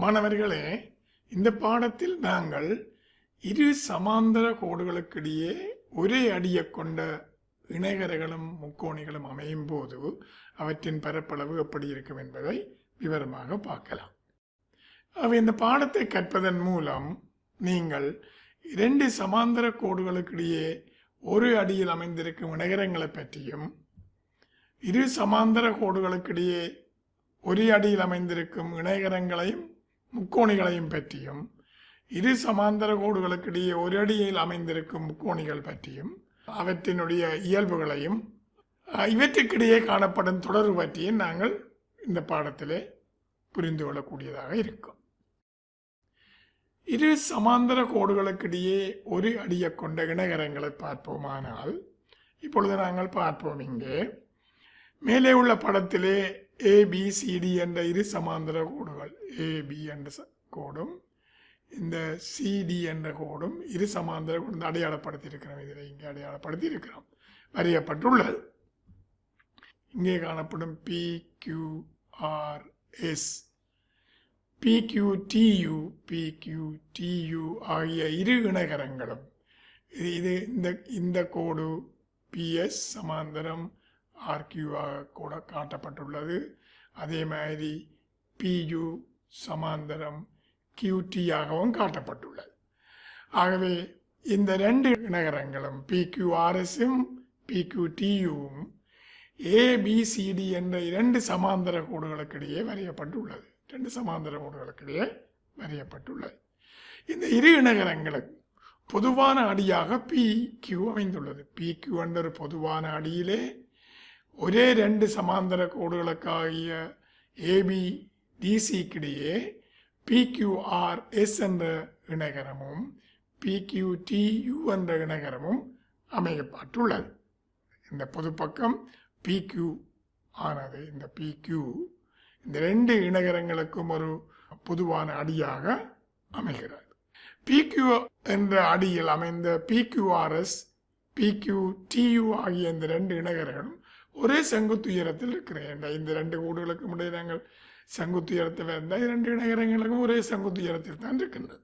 மாணவர்களே இந்த பாடத்தில் நாங்கள் இரு சமாந்தர கோடுகளுக்கிடையே ஒரே அடியை கொண்ட இணைகரைகளும் முக்கோணிகளும் அமையும் போது அவற்றின் பரப்பளவு எப்படி இருக்கும் என்பதை விவரமாக பார்க்கலாம். அவை இந்த பாடத்தை கற்பதன் மூலம் நீங்கள் இரண்டு சமாந்தர கோடுகளுக்கிடையே ஒரு அடியில் அமைந்திருக்கும் இணைகரங்களை பற்றியும் இரு சமாந்தர கோடுகளுக்கிடையே ஒரு அடியில் அமைந்திருக்கும் இணைகரங்களையும் முக்கோணிகளையும் பற்றியும் இரு சமாந்தர கோடுகளுக்கிடையே ஒரு அடியில் அமைந்திருக்கும் முக்கோணிகள் பற்றியும் அவற்றினுடைய இயல்புகளையும் இவற்றுக்கிடையே காணப்படும் தொடர்பு பற்றியும் நாங்கள் இந்த பாடத்திலே புரிந்து கொள்ளக்கூடியதாக இருக்கும். இரு சமாந்தர கோடுகளுக்கிடையே ஒரு அடியை கொண்ட இணைகரங்களை பார்ப்போமானால் இப்பொழுது நாங்கள் பார்ப்போம் இங்கே. மேலே உள்ள படத்திலே ஏபிசிடி என்ற இரு சமாந்தர கோடுகள். ஏபி என்ற ச- கோடும் இந்த சிடி என்ற கோடும் இரு சமாந்தர கொண்டு அடையாளப்படுத்தியிருக்கிறோம். இதில் இங்கே அடையாளப்படுத்தியிருக்கிறோம். வரையப்பட்டுள்ளது. இங்கே காணப்படும் P Q R S PQTU PQTU ஆகிய இரு இணைகரங்களும். இது இந்த இந்த கோடு பிஎஸ் சமாந்தரம் ஆர்கியூவாக கூட காட்டப்பட்டுள்ளது. அதே மாதிரி பியு சமாந்தரம் கியூடியாகவும் காட்டப்பட்டுள்ளது. ஆகவே இந்த ரெண்டு நகரங்களும் பிக்யூஆர்எஸும் பிக்யூடியுவும் ஏபிசிடி என்ற இரண்டு சமாந்தர கோடுகளுக்கிடையே வரையப்பட்டுள்ளது. ரெண்டு சமாந்தர கோடுகளுக்கிடையே வரையப்பட்டுள்ளது. இந்த இரு இணைகரங்களுக்கு பொதுவான அடியாக பி கியூ அமைந்துள்ளது. பி கியூ என்ற ஒரு பொதுவான அடியிலே ஒரே ரெண்டு சமாந்தர கோடுகளுக்காகிய ஏபி டிசிக்கிடையே பிக்யூஆர் எஸ் என்ற இணைகரமும் பிக்யூடியு என்ற இணைகரமும் அமையப்பட்டுள்ளது. இந்த பொதுப்பக்கம் பிக்யூ ஆனது இந்த பிக்யூ இந்த ரெண்டு இணைகரங்களுக்கும் ஒரு பொதுவான அடியாக அமைகிறது. பிக்யூ என்ற அடியில் அமைந்த பிக்யூஆர்எஸ் பிக்யூடியு ஆகிய இந்த ரெண்டு இணைகரங்களும் ஒரே செங்குத்துயரத்தில் இருக்கிறேன். இந்த ரெண்டு கோடுகளுக்கும் இடையே நாங்கள் செங்குத்துயரத்தை உயரத்தில் இரண்டு இணைகரங்களுக்கும் ஒரே செங்குத்துயரத்தில் தான் இருக்கின்றது.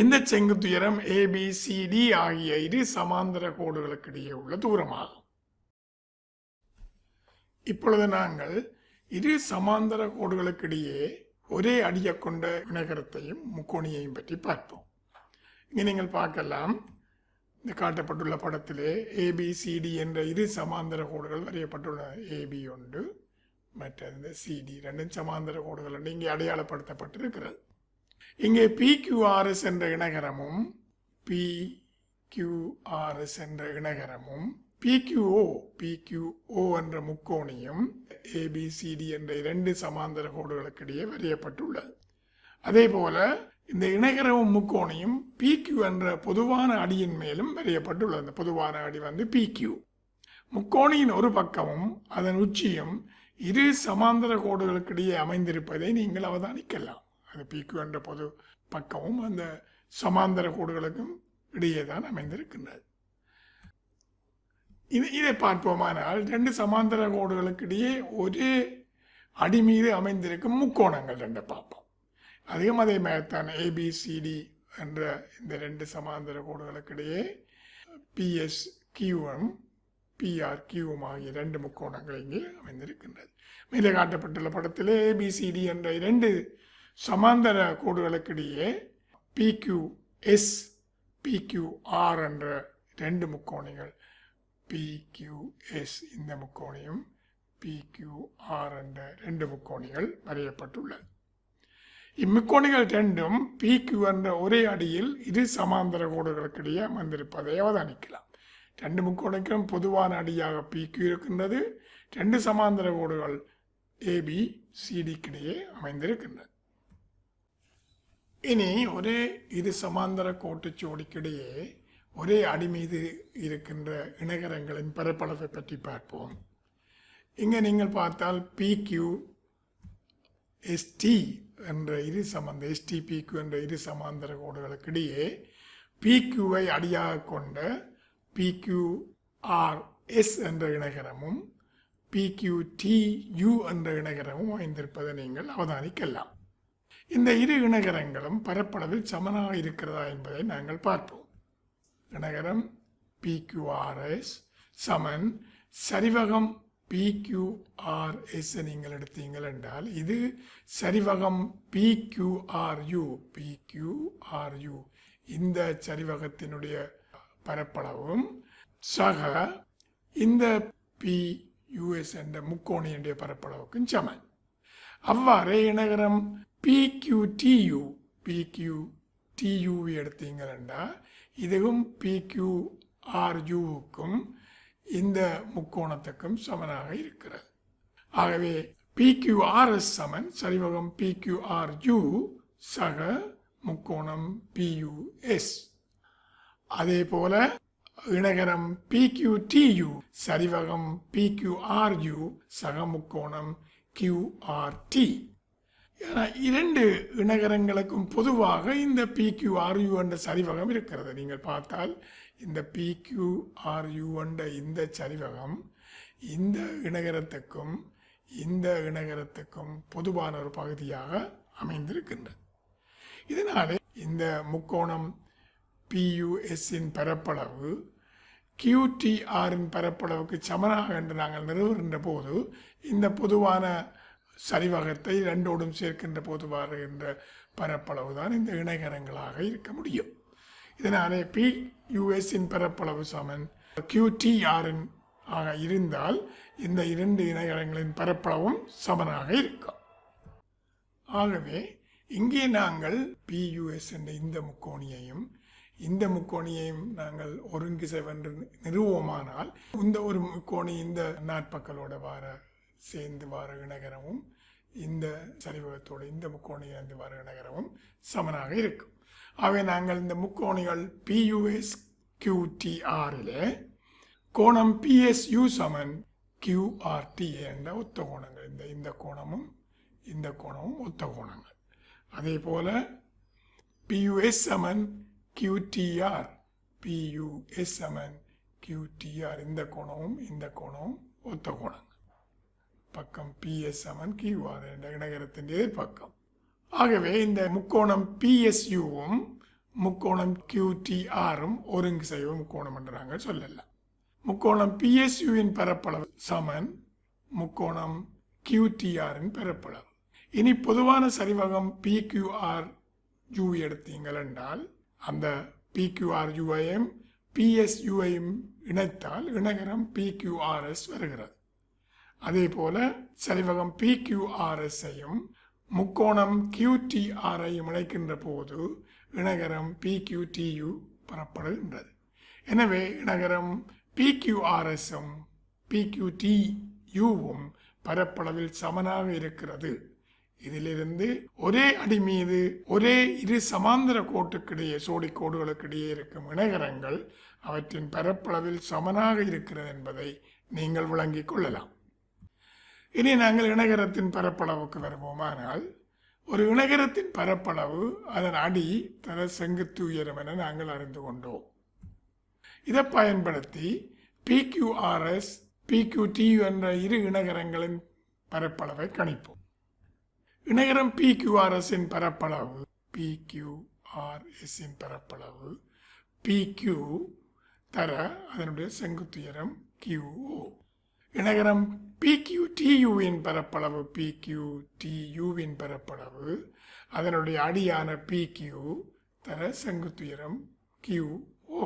இந்த செங்குத்துயரம் ஏபிசிடி ஆகிய இரு சமாந்தர கோடுகளுக்கு இடையே உள்ள தூரமாகும். இப்பொழுது நாங்கள் இரு சமாந்தர கோடுகளுக்கு இடையே ஒரே அடியை கொண்ட நகரத்தையும் முக்கோணியையும் பற்றி பார்ப்போம். இங்கே நீங்கள் பார்க்கலாம். இந்த காட்டப்பட்டுள்ள படத்திலே ஏபிசிடி என்ற இரு சமாந்தர கோடுகள் வரையப்பட்டுள்ளன. ஏபி ஒன்று மற்றது சிடி ரெண்டும் சமாந்தர கோடுகள் என்று இங்கே அடையாளப்படுத்தப்பட்டிருக்கிறது. இங்கே பிக்யூஆர்எஸ் என்ற இணைகரமும் பிக்யூஆர்எஸ் என்ற இணைகரமும் பிக்யூஓ பிக்யூஓ என்ற முக்கோணியும் ஏபிசிடி என்ற இரண்டு சமாந்தர கோடுகளுக்கிடையே வரையப்பட்டுள்ளது. அதே போல இந்த இணைகரவும் முக்கோணையும் பிக்யூ என்ற பொதுவான அடியின் மேலும் வரையப்பட்டுள்ளது. அந்த பொதுவான அடி வந்து பிக்யூ முக்கோணியின் ஒரு பக்கமும் அதன் உச்சியும் இரு சமாந்தர கோடுகளுக்கிடையே அமைந்திருப்பதை நீங்கள் அவதானிக்கலாம். அது பிக்யூ என்ற பொது பக்கமும் அந்த சமாந்தர கோடுகளுக்கும் இடையே தான் அமைந்திருக்கின்றது. இது இதை பார்ப்போமானால் ரெண்டு சமாந்தர கோடுகளுக்கிடையே ஒரே அடி மீது அமைந்திருக்கும் முக்கோணங்கள் ரெண்டு பார்ப்போம். அதையும் அதே மாதிரித்தான் ஏபிசிடி என்ற இந்த ரெண்டு சமாந்தர கோடுகளுக்கிடையே பிஎஸ் கியூஎம் பிஆர் கியூஎம் ஆகிய ரெண்டு முக்கோணங்கள் இங்கே அமைந்திருக்கின்றது. மேலே காட்டப்பட்டுள்ள படத்தில் ஏபிசிடி என்ற இரண்டு சமாந்தர கோடுகளுக்கிடையே பிக்யூ எஸ் பிக்யூ ஆர் என்ற ரெண்டு முக்கோணிகள் பிக்யூஎஸ் இந்த முக்கோணியும் பிக்யூஆர் என்ற ரெண்டு முக்கோணிகள் வரையப்பட்டுள்ளது. இம்முக்கோணிகள் ரெண்டும் பிக்யூ என்ற ஒரே அடியில் இரு சமாந்தர கோடுகளுக்கிடையே அமர்ந்திருப்பதை அவதானிக்கலாம். ரெண்டு முக்கோணிக்கும் பொதுவான அடியாக பிக்யூ இருக்கின்றது. ரெண்டு சமாந்தர கோடுகள் ஏபி சிடிக்கிடையே அமைந்திருக்கின்றது இனி ஒரே இரு சமாந்தர கோட்டுச்சோடிக்கிடையே ஒரே அடி மீது இருக்கின்ற இணைகரங்களின் பரப்பளவை பற்றி பார்ப்போம். இங்கே நீங்கள் பார்த்தால் பிக்யூ எஸ்டி என்ற இரு சமந்த எஸ்டி பிக்யூ என்ற இரு சமாந்தர கோடுகளுக்கிடையே பிக்யூவை அடியாக கொண்ட பிக்யூஆர்எஸ் என்ற இணைகரமும் பிக்யூ என்ற இணைகரமும் அமைந்திருப்பதை நீங்கள் அவதானிக்கலாம். இந்த இரு இணைகரங்களும் பரப்பளவில் சமனாக இருக்கிறதா என்பதை நாங்கள் பார்ப்போம். இணைகரம் பிக்யூஆர்எஸ் சமன் சரிவகம் பிக்யூஆர்எஸ் நீங்கள் எடுத்தீங்கள் என்றால் இது சரிவகம் பிக்யூஆர்யூ பிக்யூஆர்யூ இந்த சரிவகத்தினுடைய பரப்பளவும் சக இந்த பி யூஎஸ் என்ற முக்கோணியுடைய பரப்பளவுக்கும் சமன். அவ்வாறே இணைகரம் பிக்யூடியு பிக்யூ டியூ எடுத்தீங்கள் என்றால் இதுவும் பிக்யூஆர்யூவுக்கும் இந்த முக்கோணத்துக்கும் சமனாக இருக்கிறது. ஆகவே பிக்யூஆர்எஸ் சமன் சரிவகம் பிக்யூஆர்யூ சக முக்கோணம் பியூஎஸ் அதே போல இணைகரம் பிக்யூடியு சரிவகம் பிக்யூஆர்யூ சக முக்கோணம் கியூஆர்டி இரண்டு இணகரங்களுக்கும் பொதுவாக இந்த பிக்யூஆர்யூ என்ற சரிவகம் இருக்கிறது. நீங்கள் பார்த்தால் இந்த பிக்யூஆர்யூ என்ற இந்த சரிவகம் இந்த இணகரத்துக்கும் இந்த இணகரத்துக்கும் பொதுவான ஒரு பகுதியாக அமைந்திருக்கின்றது. இதனாலே இந்த முக்கோணம் பியூஎஸ்ஸின் பரப்பளவு கியூடிஆரின் பரப்பளவுக்கு சமனாக என்று நாங்கள் நிறுவுகின்ற போது இந்த பொதுவான சரிவகத்தை இரண்டோடும் சேர்க்கின்ற போது வருகின்ற பரப்பளவு தான் இந்த இணைகரங்களாக இருக்க முடியும். இதனாலே பி யூஎஸின் பரப்பளவு சமன் கியூடிஆரின் ஆக இருந்தால் இந்த இரண்டு இணைகரங்களின் பரப்பளவும் சமனாக இருக்கும். ஆகவே இங்கே நாங்கள் பியூஎஸ் என்ற இந்த முக்கோணியையும் இந்த முக்கோணியையும் நாங்கள் ஒருங்கிசைவென்று நிறுவோமானால் இந்த ஒரு முக்கோணி இந்த நாட்பக்களோட வார சேர்ந்து வாரக நகரமும் இந்த சரிவகத்தோடு இந்த முக்கோணியிலிருந்து வாரக நகரமும் சமனாக இருக்கும். ஆகவே நாங்கள் இந்த முக்கோணிகள் பியூஎஸ் கியூடிஆரில் கோணம் பிஎஸ்யூ சமன் கியூஆர்டி என்ற ஒத்த கோணங்கள். இந்த இந்த கோணமும் இந்த கோணமும் ஒத்த கோணங்கள். அதே போல் பியூஎஸ் சமன் கியூடிஆர் பியூஎஸ் சமன் கியூடிஆர் இந்த கோணமும் இந்த கோணமும் ஒத்த கோணங்கள். பக்கம் பிஎஸ் சமன் கியூஆர் என்ற இடகரத்தின் எதிர்பக்கம் ஆகவே இந்த முக்கோணம் பிஎஸ்யூவும் முக்கோணம் கியூடிஆரும் ஒருங்கு செய்வ முக்கோணம் என்றாங்க சொல்லலாம் முக்கோணம் பிஎஸ்யூவின் பரப்பளவு சமன் முக்கோணம் கியூடிஆரின் பரப்பளவு. இனி பொதுவான சரிவகம் பிக்யூஆர் யூ எடுத்தீங்கள் என்றால் அந்த பிக்யூஆர் யூஐயும் பிஎஸ்யூஐயும் இணைத்தால் இணைகரம் பிக்யூஆர்எஸ் வருகிறது. அதே போல சரிவகம் பிக்யூஆர்எஸ்ஐயும் முக்கோணம் கியூடிஆரையும் இணைக்கின்ற போது இணைகரம் பிக்யூடியு பெறப்படுகின்றது. எனவே இணைகரம் பிக்யூஆர்எஸும் பிக்யூடியூவும் பரப்பளவில் சமனாக இருக்கிறது. இதிலிருந்து ஒரே அடி மீது ஒரே இரு சமாந்தர கோட்டுக்கிடையே சோடி கோடுகளுக்கிடையே இருக்கும் இணைகரங்கள் அவற்றின் பரப்பளவில் சமனாக இருக்கிறது என்பதை நீங்கள் விளங்கிக் கொள்ளலாம். இனி நாங்கள் இணைகரத்தின் பரப்பளவுக்கு வருவோமானால் ஒரு இணைகரத்தின் பரப்பளவு அதன் அடி தர செங்குத்து உயரம் என நாங்கள் அறிந்து கொண்டோம். இதை பயன்படுத்தி பிக்யூஆர்எஸ் பிக்யூடியு என்ற இரு இணைகரங்களின் பரப்பளவை கணிப்போம். இணைகரம் பிக்யூஆர்எஸின் பரப்பளவு பிக்யூஆர்எஸின் பரப்பளவு பிக்யூ தர அதனுடைய செங்குத்துயரம் கியூஓ இணைகரம் பிக்யூடியூவின் பரப்பளவு பிக்யூடியூவின் பரப்பளவு. அதனுடைய அடியான பிக்யூ தர செங்குத்துயரம் கியூ ஓ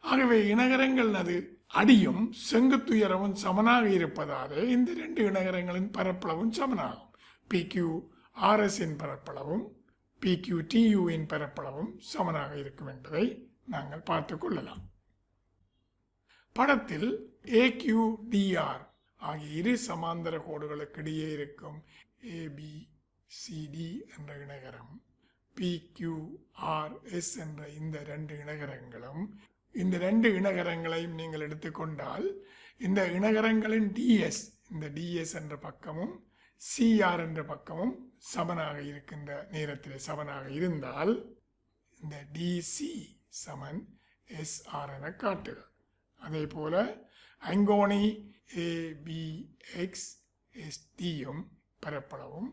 ஆகவே இனகரங்கள் அது அடியும் செங்குத்துயரமும் சமனாக இருப்பதாலே இந்த ரெண்டு இனகரங்களின் பரப்பளவும் சமனாகும். பிக்யூ ஆர்எஸின் பரப்பளவும் பிக்யூ டியூவின் பரப்பளவும் சமனாக இருக்கும் என்பதை நாங்கள் பார்த்து கொள்ளலாம். படத்தில் ஏக்யூடிஆர் ஆகிய இரு சமாந்தர கோடுகளுக்கிடையே இருக்கும் ஏபி சிடி என்ற இணைகரம் பிக்யூஆர்எஸ் என்ற இந்த ரெண்டு இணைகரங்களும் இந்த ரெண்டு இணைகரங்களையும் நீங்கள் எடுத்துக்கொண்டால் இந்த இணைகரங்களின் டிஎஸ் இந்த டிஎஸ் என்ற பக்கமும் சிஆர் என்ற பக்கமும் சமனாக இருக்கின்ற நேரத்தில் சமனாக இருந்தால் இந்த டிசி சமன் எஸ்ஆர் என காட்டுக. அதே போல் அங்கோனி ஏபிஎக்ஸ் எஸ்டியும் பரப்பளவும்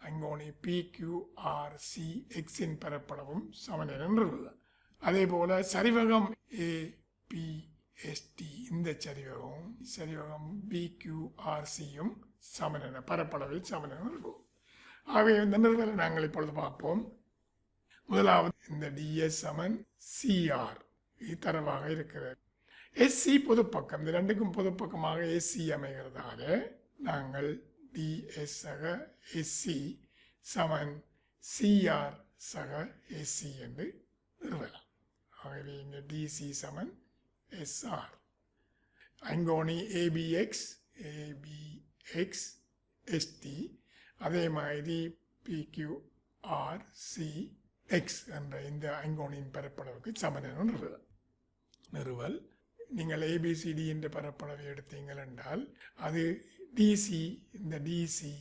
அங்கோனி பிக்யூஆர்சி எக்ஸின் பரப்பளவும் சமநிலை என அதே போல் சரிவகம் ஏபிஎஸ்டி இந்த சரிவகம் சரிவகம் பிக்யூஆர்சியும் சமநிலை பரப்பளவில் சமநிலை என ஆகவே இந்த நிறுவலை நாங்கள் இப்பொழுது பார்ப்போம். முதலாவது இந்த டிஎஸ் சமன் சிஆர் தரவாக இருக்கிறது. எஸ்சி பொதுப்பக்கம் இந்த ரெண்டுக்கும் பொதுப்பக்கமாக எஸ்சி அமைகிறதால நாங்கள் டிஎஸ் சக எஸ்சி சமன் சிஆர் சக எஸ்சி என்று நிறுவலாம். ஆகவே இங்கே டிசி சமன் எஸ்ஆர் அங்கோணி ஏபிஎக்ஸ் ஏபிஎக்ஸ் எஸ்டி அதே மாதிரி பிக்யூஆர் சி எக்ஸ் என்ற இந்த ஐங்கோணியின் பரப்பளவுக்கு சமன் என நிறுவல். நிறுவல். நீங்கள் ஏபிசிடி என்ற பரப்பளவை எடுத்தீங்கள் என்றால் அது டிசி இந்த டிசி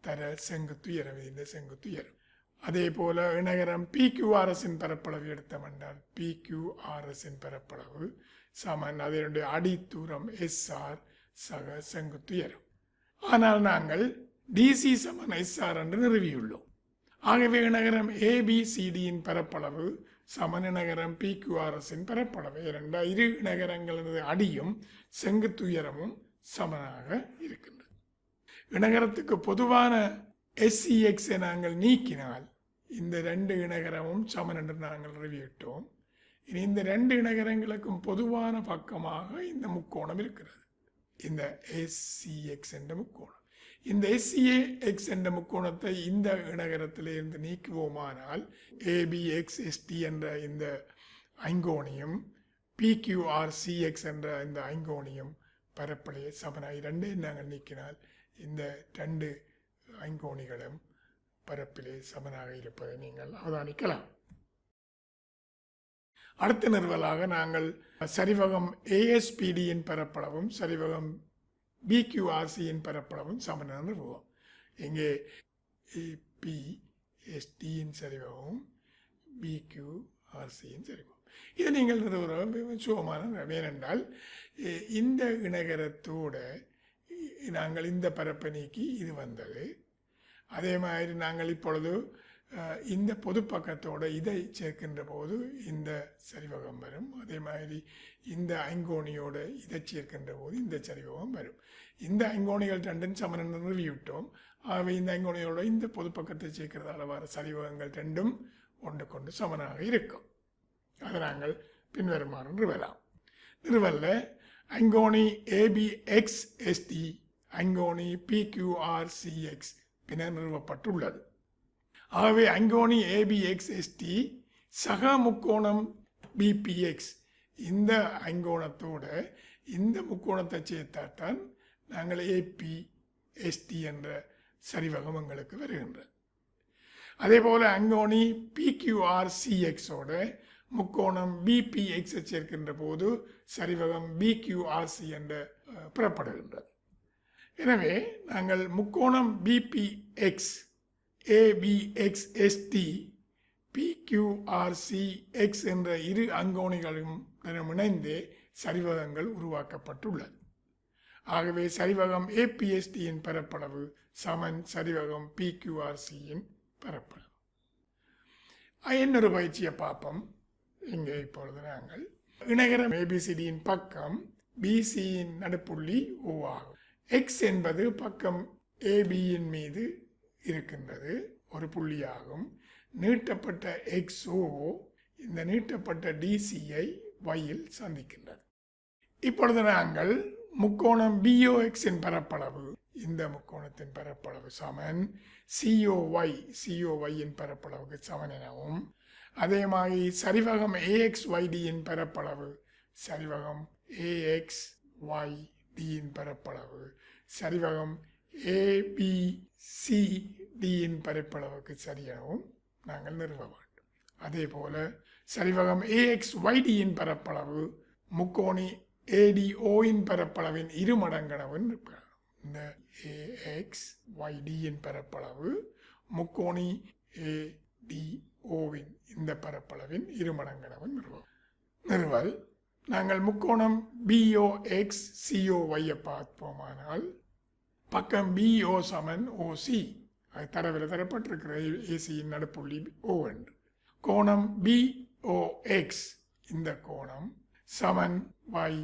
தர செங்குத்துயரம் இந்த செங்குத்துயரம் அதே போல இணைகரம் பிக்யூஆர்எஸின் பரப்பளவு எடுத்தோம் என்றால் பிக்யூஆர்எஸின் பரப்பளவு சமன். அதனுடைய அடித்தூரம் எஸ்ஆர் சக செங்குத்துயரம் ஆனால் நாங்கள் டிசி சமன் எஸ்ஆர் என்று நிறுவியுள்ளோம். ஆகவே நகரம் ஏபிசிடியின் பரப்பளவு சமண நகரம் பிக்யூஆர்எஸின் பரப்பளவு இரண்டு இரு நகரங்களது அடியும் செங்குத்துயரமும் சமனாக இருக்கின்றது. இணகரத்துக்கு பொதுவான எஸ்சிஎக்ஸை நாங்கள் நீக்கினால் இந்த ரெண்டு இணகரமும் சமன் என்று நாங்கள் நிறுவிவிட்டோம் இனி இந்த ரெண்டு இணகரங்களுக்கும் பொதுவான பக்கமாக இந்த முக்கோணம் இருக்கிறது. இந்த எஸ்சிஎக்ஸ் என்ற முக்கோணம். இந்த எஸ்சிஏ எக்ஸ் என்ற முக்கோணத்தை இந்த இணகரத்திலிருந்து நீக்குவோமானால் ஏபிஎக்ஸ் எஸ்டி என்ற இந்த ஐங்கோணியும் பிக்யூஆர்சிஎக்ஸ் என்ற இந்த ஐங்கோணியம் பரப்படைய சமனாய் ரெண்டே நாங்கள் நீக்கினால் இந்த ரெண்டு ஐங்கோணிகளும் பரப்பிலே சமனாக இருப்பதை நீங்கள் அவதானிக்கலாம். அடுத்த நிறுவலாக நாங்கள் சரிவகம் ஏஎஸ்பிடியின் பரப்பளவும் சரிவகம் பிக்யூஆர்சியின் பரப்பளவும் சமன ரூபம் இங்கே பி எஸ்டியின் சரிவகமும் பிக்யூஆர்சியின் சரிவகம் இது நீங்கள் நிறுவனம் சுகமான ஏனென்றால் இந்த இணகரத்தோட நாங்கள் இந்த பரப்பை நீக்கி இது வந்தது. அதே மாதிரி நாங்கள் இப்பொழுது இந்த பொது இதை சேர்க்கின்ற போது இந்த சரிவகம் வரும். அதே மாதிரி இந்த ஐங்கோணியோடு இதை சேர்க்கின்ற போது இந்த சரிவகம் வரும். இந்த ஐங்கோணிகள் ரெண்டும் சமன் நிறுவிவிட்டோம் ஆகவே இந்த ஐங்கோணியோட இந்த பொது பக்கத்தை சேர்க்கிறதால வர சரிவகங்கள் ரெண்டும் ஒன்று கொண்டு சமனாக இருக்கும். அதை நாங்கள் பின்வருமாறு நிறுவலாம். நிறுவல்ல ஐங்கோணி ஏபிஎக்ஸ் எஸ்டி ஐங்கோணி பிக்யூஆர்சிஎக்ஸ் பின்னர் நிறுவப்பட்டுள்ளது. ஆகவே அங்கோணி ஏபிஎக்ஸ் எஸ்டி சக முக்கோணம் பிபிஎக்ஸ் இந்த அங்கோணத்தோடு இந்த முக்கோணத்தை சேர்த்தாத்தான் நாங்கள் ஏபி எஸ்டி என்ற சரிவகம் எங்களுக்கு வருகின்ற. அதே போல் அங்கோணி பிக்யூஆர் சிஎக்ஸோட முக்கோணம் பிபிஎக்ஸை சேர்க்கின்ற போது சரிவகம் பிக்யூஆர்சி என்ற புறப்படுகின்றது. எனவே நாங்கள் முக்கோணம் PPX APX ST PQRC X என்ற இரு அங்கோணிகளும் இணைந்து சரிவகங்கள் உருவாக்கப்பட்டுள்ளது. ஆகவே சரிவகம் ஏபிஎஸ்டியின் பரப்பளவு சமன் சரிவகம் பிக்யூஆர்சியின் பரப்பளவு இன்னொரு பயிற்சியை பார்ப்போம். இங்கே இப்பொழுது நாங்கள் இணைகரம் ஏபிசிடியின் பக்கம் பிசியின் நடுப்புள்ளி ஓ ஆகும். எக்ஸ் என்பது பக்கம் ஏபியின் மீது இருக்கின்றது. ஒரு புள்ளியாகும். நீட்டப்பட்ட எக்ஸ்ஓ இந்த நீட்டப்பட்ட டிசியை வையில் சந்திக்கின்றது. இப்பொழுது நாங்கள் முக்கோணம் பிஓஎக்ஸின் பரப்பளவு இந்த முக்கோணத்தின் பரப்பளவு சமன். சிஓஒய் சிஓஒய்யின் பரப்பளவுக்கு சமன் எனவும் அதே மாதிரி சரிவகம் ஏஎக்ஸ் ஒய்டியின் பரப்பளவு சரிவகம் ஏஎக்ஸ் ஒய் டியின் பரப்பளவு சரிவகம் ஏபிசிடியின் பரப்பளவுக்கு சரியாகவும் நாங்கள் நிறுவ வேண்டும். அதே போல சரிவகம் ஏஎக்ஸ் ஒய்டியின் பரப்பளவு முக்கோணி ஏடிஓயின் பரப்பளவின் இரு மடங்கனவன் இந்த ஏஎக்ஸ் ஒய்டியின் பரப்பளவு முக்கோணி ஏடிஓவின் இந்த பரப்பளவின் இரு மடங்கனவன் நிறுவ நிறுவல். நாங்கள் முக்கோணம் பிஓஎக்ஸ் சிஓஒய்யை பார்ப்போமானால் பக்கம் பிஓ சமன் ஓசி அது தரவில் தரப்பட்டிருக்கிற ஏசியின் நடுப்புள்ளி ஓ என்று. கோணம் பிஓஎக்ஸ் இந்த கோணம் சமன் வை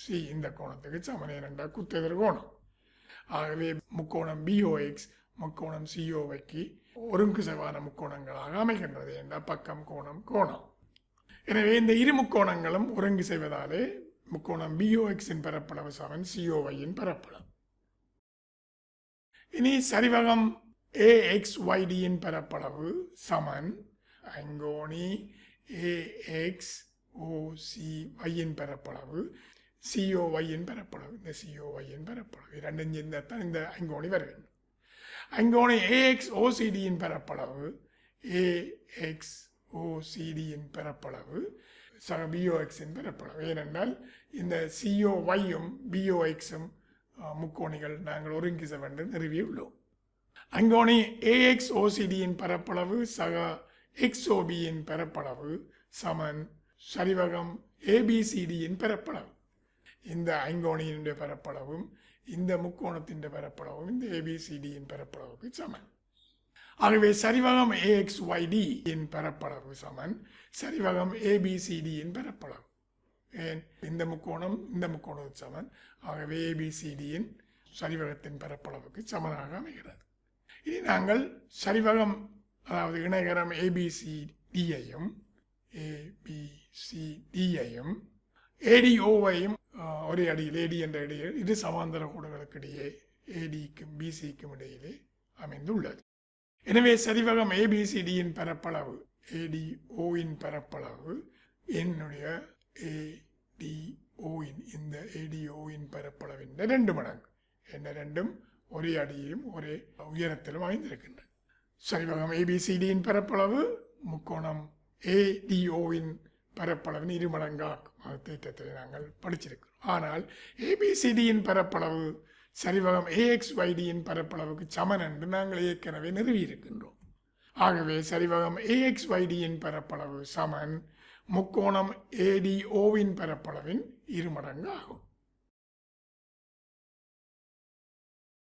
சி இந்த கோணத்துக்கு சமன் இரண்டா குத்தெதிர் கோணம். ஆகவே முக்கோணம் பிஓஎக்ஸ் முக்கோணம் சிஓவைக்கு ஒருங்கு ஒருங்குசைவான முக்கோணங்களாக அமைகின்றது என்றால் பக்கம் கோணம் கோணம். எனவே இந்த இரு முக்கோணங்களும் ஒருங்கு செய்வதாலே முக்கோணம் பிஓஎக்ஸின் பரப்பளவு சமன் சிஓவையின் பரப்பளவு. இனி சரிவகம் ஏ எக்ஸ் ஒய்டியின் பரப்பளவு சமன். அங்கோணி ஏஎக்ஸ் ஓசி ஒய்யின் பரப்பளவு சிஓஒய்யின் பரப்பளவு இந்த சிஓஒய்யின் பரப்பளவு. இரண்டும் சேர்ந்தால் இந்த அங்கோணி வேண்டும் அங்கோணி ஏஎக்ஸ் ஓசிடியின் பரப்பளவு ஏஎக்ஸ் ஓசிடியின் பரப்பளவு சக பிஓஎக்ஸின் பரப்பளவு. ஏனென்றால் இந்த சிஓஒய்யும் பிஓஎக்ஸும் முக்கோணிகள் நாங்கள் ஒருங்கிச வேண்டும் நிறுவியுள்ளோம். அங்கோணி ஏஎக்ஸ் ஓசிடியின் பரப்பளவு சக எக்ஸ்ஓபியின் பரப்பளவு சமன் சரிவகம் ஏபிசிடியின் பரப்பளவு. இந்த ஐங்கோணியினுடைய பரப்பளவும் இந்த முக்கோணத்தின் பரப்பளவும் இந்த ஏபிசிடியின் பரப்பளவுக்கு சமன். ஆகவே சரிவகம் ஏஎக்ஸ் ஒய்டி இன் பரப்பளவு சமன் சரிவகம் ஏபிசிடியின் பரப்பளவு. ஏன்? இந்த முக்கோணம் இந்த முக்கோணம் சமன். ஆகவே ஏபிசிடியின் சரிவகத்தின் பரப்பளவுக்கு சமனாக அமைகிறது. இனி நாங்கள் சரிவகம் அதாவது இணைகரம் ஏபிசிடியையும் ஏபிசிடியையும் ஏடிஓவையும் ஒரே அடியில் ஏடி என்ற இடையில் இரு சமாந்தர கோடுகளுக்கு இடையே ஏடிக்கும் பிசிக்கும் இடையிலே அமைந்துள்ளது. எனவே சரிவகம் ஏபிசிடியின் பரப்பளவு ஏடிஓயின் பரப்பளவு என்னுடைய ஏடிஓயின் இந்த ஏடிஓயின் பரப்பளவின் ரெண்டு மடங்கு. என்ன ரெண்டும் ஒரே அடியிலும் ஒரே உயரத்திலும் அமைந்திருக்கின்றன. சரிவகம் ஏபிசிடியின் பரப்பளவு முக்கோணம் ஏடிஓவின் பரப்பளவின் இரு மடங்காக அது திட்டத்தை நாங்கள் படிச்சிருக்கிறோம். ஆனால் ஏபிசிடியின் பரப்பளவு சரிவகம் ஏஎக்ஸ் வைடியின் பரப்பளவுக்கு சமன் என்று நாங்கள் ஏற்கனவே நிறுவியிருக்கின்றோம். ஆகவே சரிவகம் ஏஎக்ஸ் வைடியின் பரப்பளவு சமன் முக்கோணம் ஏடிஓவின் பரப்பளவின் இருமடங்கு ஆகும்.